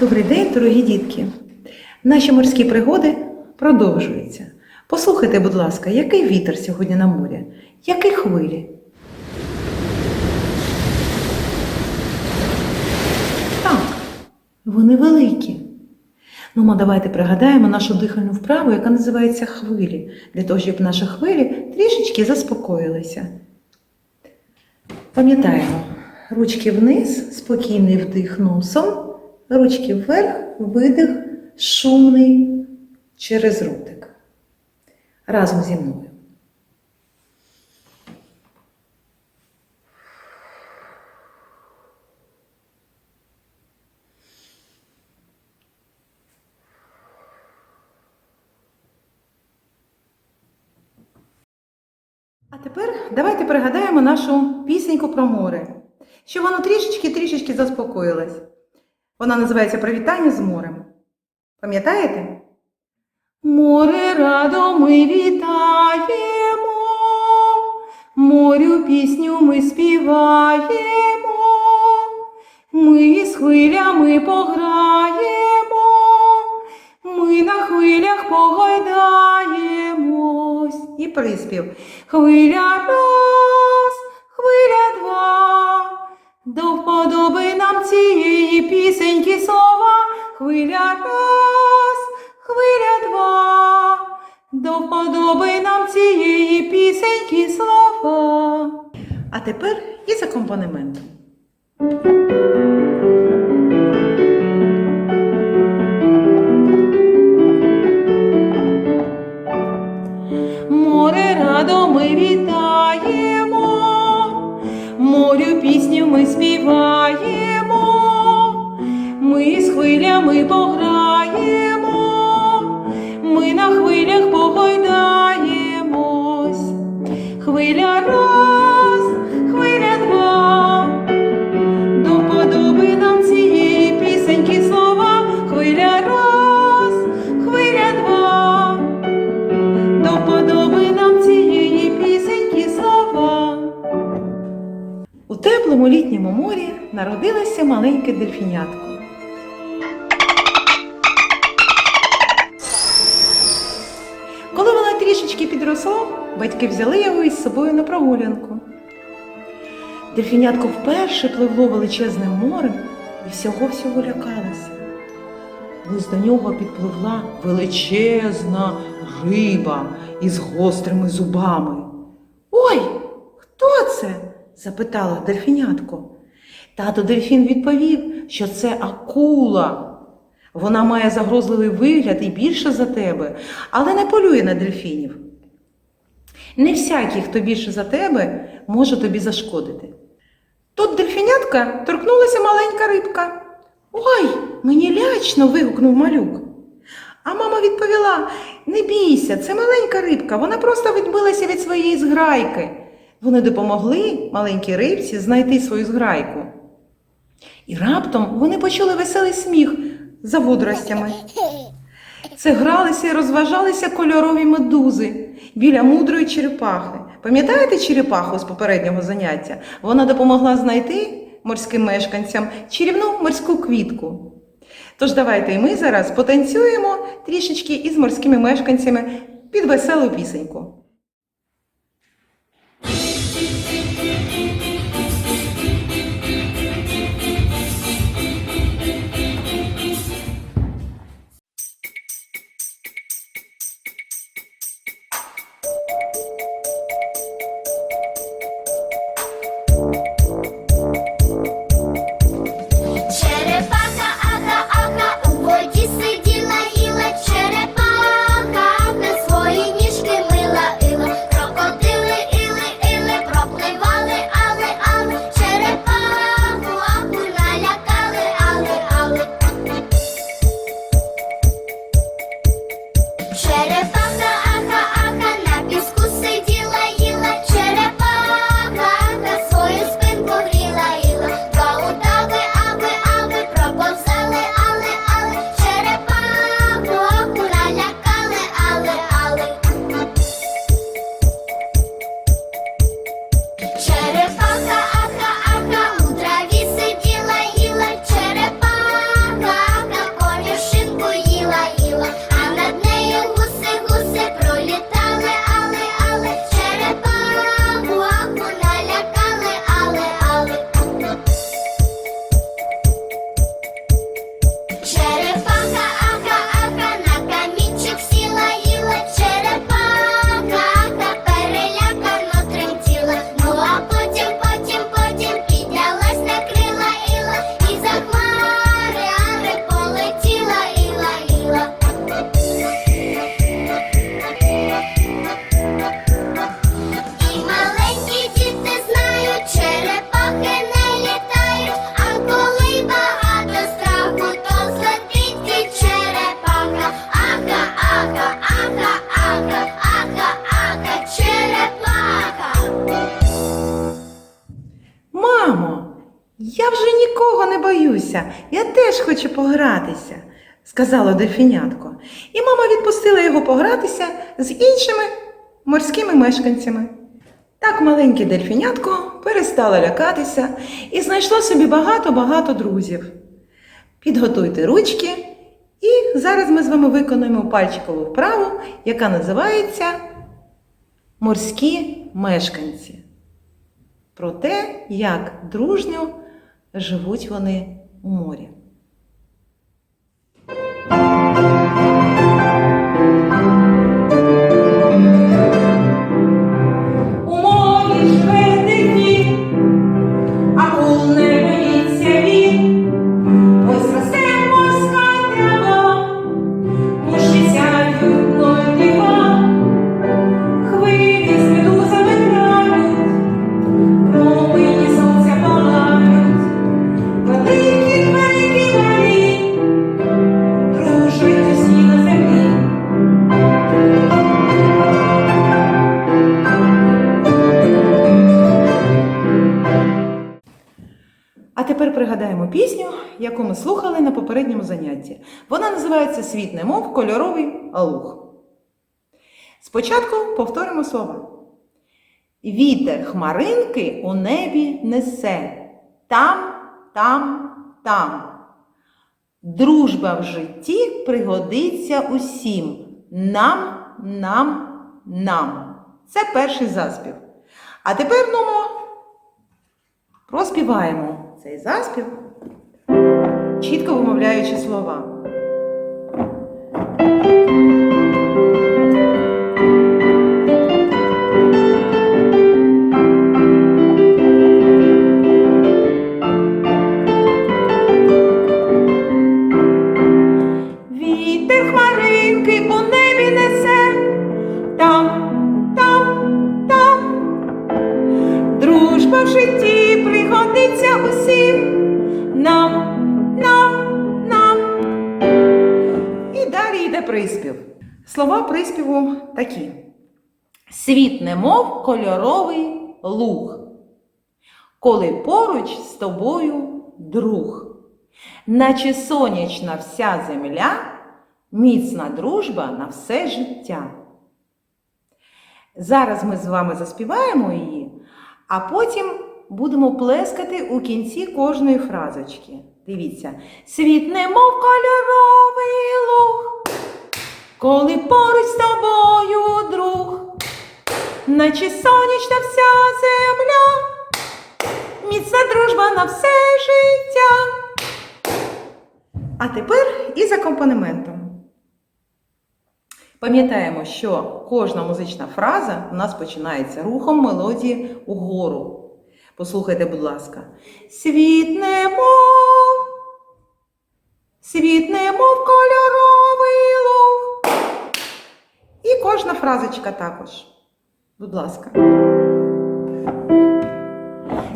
Добрий день, дорогі дітки. Наші морські пригоди продовжуються. Послухайте, будь ласка, який вітер сьогодні на морі? Які хвилі? Так, вони великі. Ну, ми давайте пригадаємо нашу дихальну вправу, яка називається хвилі, для того, щоб наші хвилі трішечки заспокоїлися. Пам'ятаємо, ручки вниз, спокійний вдих носом, ручки вверх, видих, шумний через ротик. Разом зі мною. А тепер давайте пригадаємо нашу пісеньку про море, щоб воно трішечки-трішечки заспокоїлось. Вона називається Привітання з морем. Пам'ятаєте? Море радо ми вітаємо, морю пісню ми співаємо, ми з хвилями пограємо, ми на хвилях погойдаємось. І приспів. Хвиля. До вподоби нам цієї пісеньки слова. Хвиля раз, хвиля два. До вподоби нам цієї пісеньки слова. А тепер із акомпанементом. Морю пісню ми співаємо, ми з хвилями пограємо, ми на хвилях погойдаємось. Хвиля народилося маленьке дельфінятко. Коли вона трішечки підросла, батьки взяли його із собою на прогулянку. Дельфінятко вперше пливло величезним морем і всього-всього лякалося. Ось до нього підпливла величезна риба із гострими зубами. Ой, хто це? запитала дельфінятко. Тато дельфін відповів, що це акула. Вона має загрозливий вигляд і більше за тебе, але не полює на дельфінів. Не всякий, хто більше за тебе, може тобі зашкодити. Тут дельфінятка торкнулася маленька рибка. Ой, мені лячно. вигукнув малюк. А мама відповіла: не бійся, це маленька рибка, вона просто відбилася від своєї зграйки. Вони допомогли маленькій рибці знайти свою зграйку. І раптом вони почули веселий сміх за водоростями. Це гралися і розважалися кольорові медузи біля мудрої черепахи. Пам'ятаєте черепаху з попереднього заняття? Вона допомогла знайти морським мешканцям чарівну морську квітку. Тож давайте і ми зараз потанцюємо трішечки із морськими мешканцями під веселу пісеньку. Не я теж хочу погратися, сказала дельфінятко. І мама відпустила його погратися з іншими морськими мешканцями. Так маленьке дельфінятко перестало лякатися і знайшло собі багато-багато друзів. Підготуйте ручки, і зараз ми з вами виконуємо пальчикову вправу, яка називається Морські мешканці. Про те, як дружньо живуть вони у пісню, яку ми слухали на попередньому занятті. Вона називається Світ немов кольоровий луг. Спочатку повторимо слова. Вітер хмаринки у небі несе. Там, там, там. Дружба в житті пригодиться усім. Нам, нам, нам. Це перший заспів. А тепер нумо Проспіваємо цей заспів, чітко вимовляючи слова. Слова приспіву такі: Світ немов кольоровий луг, коли поруч з тобою друг, наче сонячна вся земля, міцна дружба на все життя. Зараз ми з вами заспіваємо її, а потім будемо плескати у кінці кожної фразочки. Дивіться, світ немов кольоровий луг, коли поруч з тобою друг, наче сонячна вся земля, міцна дружба на все життя. А тепер із акомпанементом. Пам'ятаємо, що кожна музична фраза у нас починається рухом мелодії угору. Послухайте, будь ласка. Світ немов, світ немов кольоровий луг. І кожна фразочка також. Будь ласка.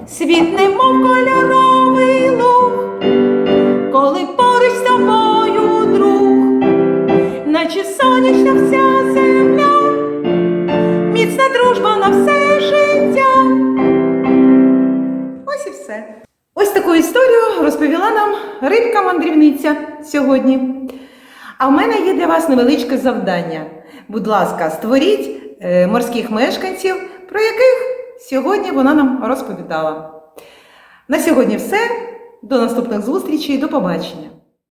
Світ немов кольоровий луг, коли поруч з тобою друг наче сонячна вся земля, міцна дружба на все життя. Ось і все. Ось таку історію розповіла нам рибка-мандрівниця сьогодні. А в мене є для вас невеличке завдання. Будь ласка, створіть е, морських мешканців, про яких сьогодні вона нам розповідала. На сьогодні все. До наступних зустрічей, до побачення!